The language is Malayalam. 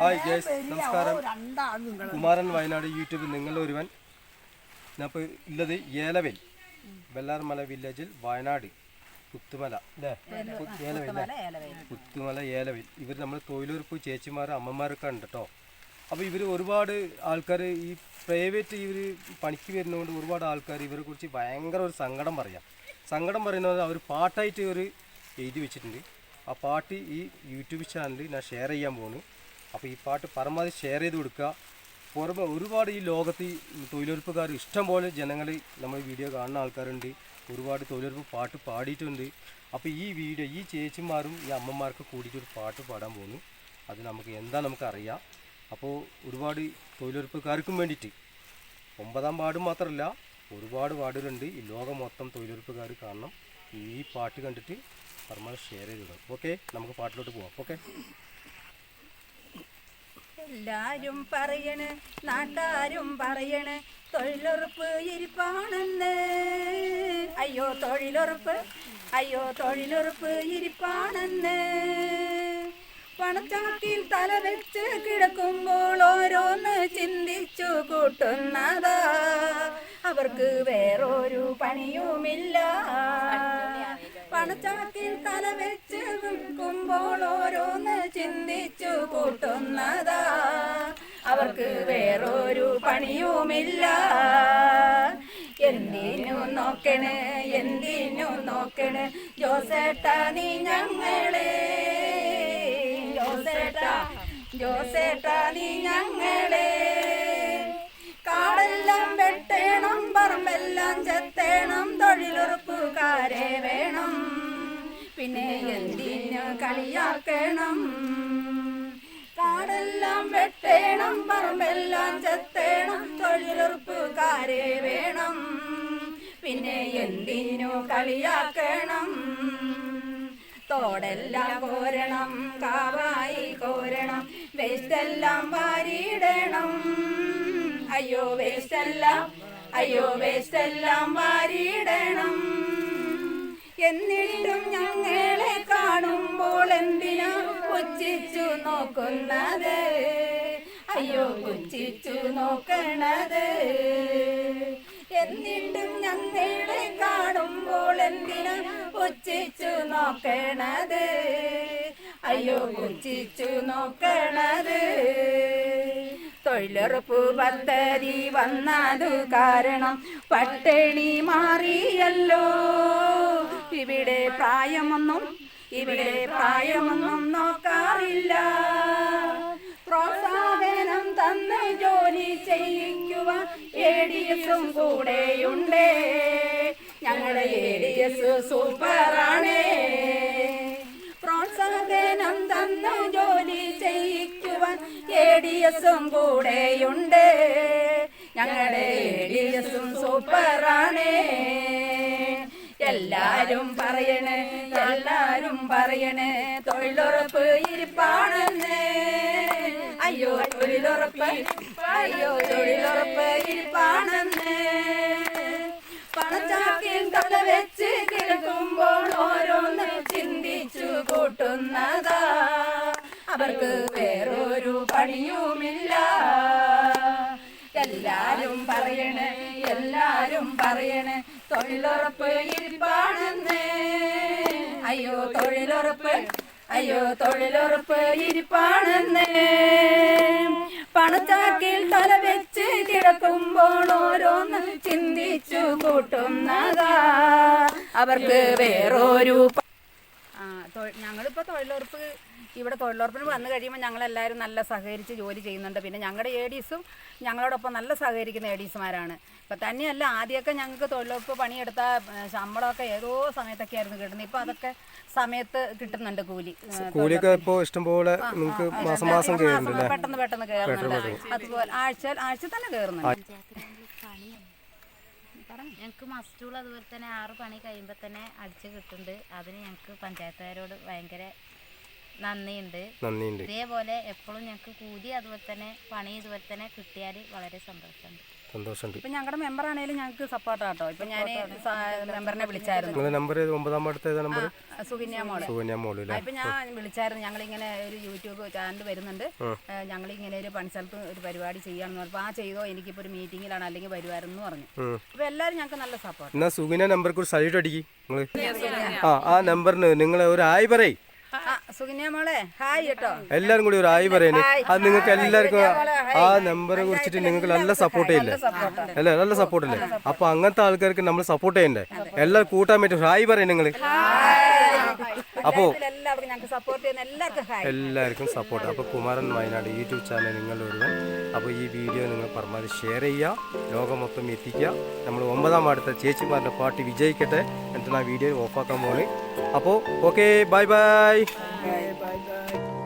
ഹായ് ഗേസ് നമസ്കാരം. കുമാരൻ വയനാട് യൂട്യൂബിൽ നിങ്ങൾ ഒരുവൻ ഞാനിപ്പോൾ ഉള്ളത് ഏലവേൽ. വെള്ളാർമല വില്ലേജിൽ വയനാട്. പുത്തുമല. അല്ലേ? ഏലവേൽ? പുത്തുമല ഏലവേൽ. ഇവർ നമ്മൾ തൊഴിലുറപ്പ് ചേച്ചിമാർ അമ്മമാരൊക്കെ ഉണ്ട് കേട്ടോ അപ്പോൾ ഇവർ ഒരുപാട് ആൾക്കാർ ഈ പ്രൈവറ്റ് ഇവർ പണിക്ക് വരുന്നതുകൊണ്ട് ഒരുപാട് ആൾക്കാർ ഇവരെ കുറിച്ച് ഭയങ്കര ഒരു സങ്കടം പറയാം. സങ്കടം പറയുന്നത് അവർ പാട്ടായിട്ട് ഒരു എഴുതി വെച്ചിട്ടുണ്ട്. ആ പാട്ട് ഈ യൂട്യൂബ് ചാനലിൽ ഞാൻ ഷെയർ ചെയ്യാൻ പോകുന്നു അപ്പോൾ ഈ പാട്ട് പരമാവധി ഷെയർ ചെയ്ത് കൊടുക്കുക. പുറമെ ഒരുപാട് ഈ ലോകത്ത് ഈ തൊഴിലുറപ്പുകാർ ഇഷ്ടംപോലെ ജനങ്ങൾ നമ്മൾ വീഡിയോ കാണുന്ന ആൾക്കാരുണ്ട്. ഒരുപാട് തൊഴിലുറപ്പ് പാട്ട് പാടിയിട്ടുണ്ട്. അപ്പോൾ ഈ വീഡിയോ ഈ ചേച്ചിമാരും ഈ അമ്മമാർക്ക് കൂടിയിട്ട് ഒരു പാട്ട് പാടാൻ പോകുന്നു അത് നമുക്ക് എന്താ നമുക്കറിയാം അപ്പോൾ ഒരുപാട് തൊഴിലുറപ്പുകാർക്കും വേണ്ടിയിട്ട് ഒമ്പതാം വാർഡ് മാത്രമല്ല ഒരുപാട് വാർഡുകളുണ്ട് ഈ ലോകം മൊത്തം തൊഴിലുറപ്പുകാർ കാണണം. ഈ പാട്ട് കണ്ടിട്ട് പരമാവധി ഷെയർ ചെയ്തിടും ഓക്കെ നമുക്ക് പാട്ടിലോട്ട് പോവാം. ഓക്കെ എല്ലാരും പറയണ് നാട്ടാരും പറയണ് തൊഴിലുറപ്പ് ഇരിപ്പാണെന്ന്. അയ്യോ തൊഴിലുറപ്പ്. അയ്യോ തൊഴിലുറപ്പ് ഇരിപ്പാണെന്ന്. പണച്ചാക്കിൽ തല വെച്ച് കിടക്കുമ്പോൾ ഓരോന്ന് ചിന്തിച്ചു കൂട്ടുന്നതാ. അവർക്ക് വേറൊരു പണിയുമില്ല. പണച്ചാക്കിൽ തല വെച്ച് നിൽക്കുമ്പോൾ ഓരോന്ന് ചിന്തിച്ചു കൂട്ടുന്നതാ. അവർക്ക് വേറൊരു പണിയുമില്ല. എന്തിനു നോക്കണ് എന്തിനു നോക്കണ്? ജോസേട്ട നീ ഞങ്ങളെ. ജോസേട്ട ജോസേട്ട നീ ഞങ്ങളെ. കാടെല്ലാം വെട്ടേണം പറമ്പെല്ലാം ചെത്തേണം തൊഴിലുറപ്പുകാരെ വേണം. പിന്നെ എന്തിനു കളിയാക്കണം? കാടെല്ലാം വെട്ടേണം പറമ്പെല്ലാം ചെത്തേണം തൊഴിലുറപ്പുകാരെ വേണം. പിന്നെ എന്തിനു കളിയാക്കണം? തോടെല്ലാം കോരണം കാവായി കോരണം വേസ്റ്റെല്ലാം വാരിയിടണം. അയ്യോ വേസ്റ്റെല്ലാം അയ്യോ വേസ്റ്റെല്ലാം വാരിയിടണം. എന്നിട്ടും ഞങ്ങളെ കാണുമ്പോൾ എന്തിനാ പുച്ഛിച്ചു നോക്കുന്നത്? അയ്യോ പുച്ഛിച്ചു നോക്കണത്. എന്നിട്ടും ഞങ്ങളെ കാണുമ്പോൾ എന്തിനാ പുച്ഛിച്ചു നോക്കണത്? അയ്യോ പുച്ഛിച്ചു നോക്കണത്. തൊഴിലുറപ്പ് പദ്ധതി വന്നതു കാരണം പട്ടിണി മാറിയല്ലോ. ഇവിടെ പ്രായമൊന്നും ഇവിടെ പ്രായമൊന്നും നോക്കാറില്ല. പ്രോത്സാഹനം തന്ന് ജോലി ചെയ്യിക്കുവാൻ എ ഡി എസും കൂടെയുണ്ട് ഞങ്ങളുടെ എ ഡി എസ് സൂപ്പറാണേ. പ്രോത്സാഹനം തന്ന് ജോലി ചെയ്യിക്കുവാൻ എ ഡി എസും കൂടെയുണ്ട് ഞങ്ങളുടെ എ ഡി എസും സൂപ്പറാണേ. എല്ലാരും പറയണേ എല്ലാരും പറയണേ തൊഴിലുറപ്പ് ഇരിപ്പാണെന്ന്. അയ്യോ തൊഴിലുറപ്പ് അയ്യോ തൊഴിലുറപ്പ് ഇരിപ്പാണെന്ന്. പണച്ചാക്കിൽ തല വെച്ച് കിടക്കുമ്പോൾ ഓരോന്ന് ചിന്തിച്ചു കൂട്ടുന്നതാ. അവർക്ക് വേറൊരു പണിയുമില്ല. എല്ലാരും പറയണേ എല്ലാരും പറയണേ തൊഴിലുറപ്പ് ഇരിപ്പാണെന്ന്. അയ്യോ തൊഴിലുറപ്പ്. അയ്യോ തൊഴിലുറപ്പ് ഇരിപ്പാണെന്ന്. പണച്ചാക്കിൽ തല വെച്ച് കിടക്കുമ്പോൾ ഓരോന്ന് ചിന്തിച്ചു കൂട്ടുന്നതാ. അവർക്ക് വേറൊരു ഞങ്ങളിപ്പോ തൊഴിലുറപ്പ് ഇവിടെ തൊഴിലുറപ്പിന് വന്നു കഴിയുമ്പോൾ ഞങ്ങളെല്ലാവരും നല്ല സഹകരിച്ച് ജോലി ചെയ്യുന്നുണ്ട്. പിന്നെ ഞങ്ങളുടെ എ ഡീസും ഞങ്ങളോടൊപ്പം നല്ല സഹകരിക്കുന്ന എ ഡീസുമാരാണ് ഇപ്പം തന്നെയല്ല ആദ്യമൊക്കെ ഞങ്ങൾക്ക് തൊഴിലുറപ്പ് പണിയെടുത്ത ശമ്പളമൊക്കെ ഏതോ സമയത്തൊക്കെ ആയിരുന്നു കിട്ടുന്നത്. ഇപ്പം അതൊക്കെ സമയത്ത് കിട്ടുന്നുണ്ട് കൂലി. കൂലിയൊക്കെ ഇപ്പോൾ ഇഷ്ടംപോലെ നിങ്ങൾക്ക് മാസം മാസം പെട്ടെന്ന് പെട്ടെന്ന് കയറുന്നുണ്ട് അതുപോലെ ആഴ്ച ആഴ്ച തന്നെ കയറുന്നുണ്ട് ഞങ്ങൾക്ക് മസ്റ്റൂൾ അതുപോലെ തന്നെ ആറ് പണി കഴിയുമ്പോൾ തന്നെ അടിച്ച് കിട്ടുന്നുണ്ട്. അതിന് ഞങ്ങൾക്ക് പഞ്ചായത്തുകാരോട് ഭയങ്കര നന്ദിയുണ്ട്. നന്ദിയുണ്ട്. ഇതേപോലെ എപ്പോഴും ഞങ്ങൾക്ക് കൂലി അതുപോലെ തന്നെ പണി ഇതുപോലെ തന്നെ കിട്ടിയാൽ വളരെ സന്തോഷമുണ്ട്. സന്തോഷമുണ്ട്. ഇപ്പൊ ഞങ്ങളുടെ മെമ്പർ ആണെങ്കിലും ഞങ്ങൾക്ക് സപ്പോർട്ടാട്ടോ ഇപ്പൊ ഞാൻ മെമ്പറിനെ വിളിച്ചായിരുന്നു. നമ്പർ ഒമ്പതാം പാടത്തെ ഏതാ നമ്പർ സുകന്യ മോൾ. സുകന്യ മോൾ ഇപ്പൊ ഞാൻ വിളിച്ചായിരുന്നു. ഞങ്ങൾ ഇങ്ങനെ ഒരു യൂട്യൂബ് ചാനൽ വരുന്നുണ്ട്. ഞങ്ങൾ ഇങ്ങനെ ഒരു പണിസ്ഥലത്ത് ഒരു പരിപാടി ചെയ്യാന്ന് പറഞ്ഞപ്പോൾ ആ ചെയ്തോ എനിക്കിപ്പോ ഒരു മീറ്റിംഗിലാണ് അല്ലെങ്കിൽ വരുമായിരുന്നു പറഞ്ഞു. അപ്പൊ എല്ലാവരും ഞങ്ങൾക്ക് നല്ല സപ്പോർട്ട് എന്നാ സുകന്യ നമ്പർക്ക് ഒരു സൈഡ് അടിക്കും. ആ ആ നമ്പറിന് നിങ്ങളെ ഒരു ആയി പറയ്. മോളെ ഹായ് കേട്ടോ. എല്ലാരും കൂടി ഒരു ആയി പറയുന്നത് അത് നിങ്ങൾക്ക് എല്ലാവർക്കും ആ നമ്പറെ കുറിച്ചിട്ട് നിങ്ങൾക്ക് നല്ല സപ്പോർട്ട് ചെയ്യില്ലേ? അല്ലേ? നല്ല സപ്പോർട്ട് അല്ലേ? അപ്പൊ അങ്ങനത്തെ ആൾക്കാർക്ക് നമ്മൾ സപ്പോർട്ട് ചെയ്യണ്ടേ? എല്ലാവരും കൂട്ടാൻ പറ്റും ഹായ് പറയും നിങ്ങൾ എല്ലാവർക്കും സപ്പോർട്ട് അപ്പോൾ കുമാരൻ വയനാട് യൂട്യൂബ് ചാനൽ നിങ്ങൾ ഒരുവൻ അപ്പോൾ ഈ വീഡിയോ നിങ്ങൾ പരമാവധി ഷെയർ ചെയ്യുക ലോകം മൊത്തം എത്തിക്കുക. നമ്മൾ ഒമ്പതാം അടുത്ത ചേച്ചിമാരുടെ പാർട്ടി വിജയിക്കട്ടെ എന്നിട്ട് ആ വീഡിയോ ഓഫാക്കാൻ പോണ്. അപ്പോൾ okay bye bye bye bye